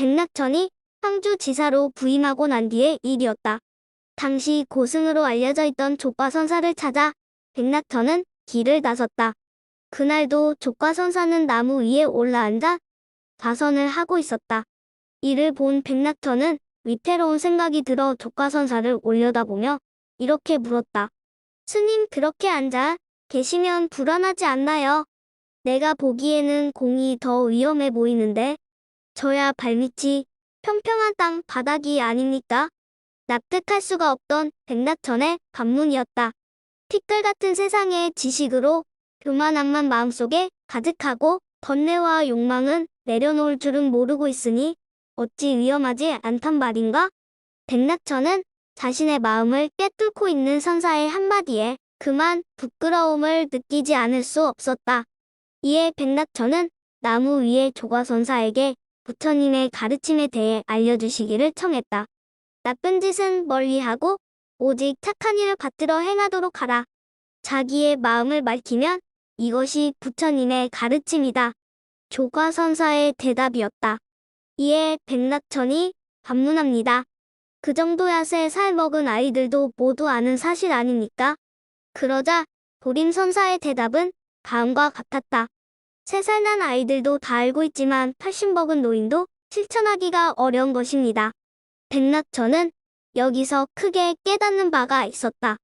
백낙천이 황주지사로 부임하고 난 뒤의 일이었다. 당시 고승으로 알려져 있던 족과선사를 찾아 백낙천은 길을 나섰다. 그날도 족과선사는 나무 위에 올라앉아 자선을 하고 있었다. 이를 본 백낙천은 위태로운 생각이 들어 족과선사를 올려다보며 이렇게 물었다. 스님 그렇게 앉아 계시면 불안하지 않나요? 내가 보기에는 공이 더 위험해 보이는데 저야 발밑이 평평한 땅 바닥이 아닙니까? 납득할 수가 없던 백낙천의 반문이었다. 티끌 같은 세상의 지식으로 교만함만 마음속에 가득하고 번뇌와 욕망은 내려놓을 줄은 모르고 있으니 어찌 위험하지 않단 말인가? 백낙천은 자신의 마음을 꿰뚫고 있는 선사의 한마디에 그만 부끄러움을 느끼지 않을 수 없었다. 이에 백낙천은 나무 위의 조과선사에게 부처님의 가르침에 대해 알려주시기를 청했다. 나쁜 짓은 멀리하고 오직 착한 일을 받들어 행하도록 하라. 자기의 마음을 밝히면 이것이 부처님의 가르침이다. 조과선사의 대답이었다. 이에 백낙천이 반문합니다. 그 정도 야 세 살 먹은 아이들도 모두 아는 사실 아닙니까? 그러자 도림선사의 대답은 다음과 같았다. 세살난 아이들도 다 알고 있지만 80 먹은 노인도 실천하기가 어려운 것입니다. 백낙천은 여기서 크게 깨닫는 바가 있었다.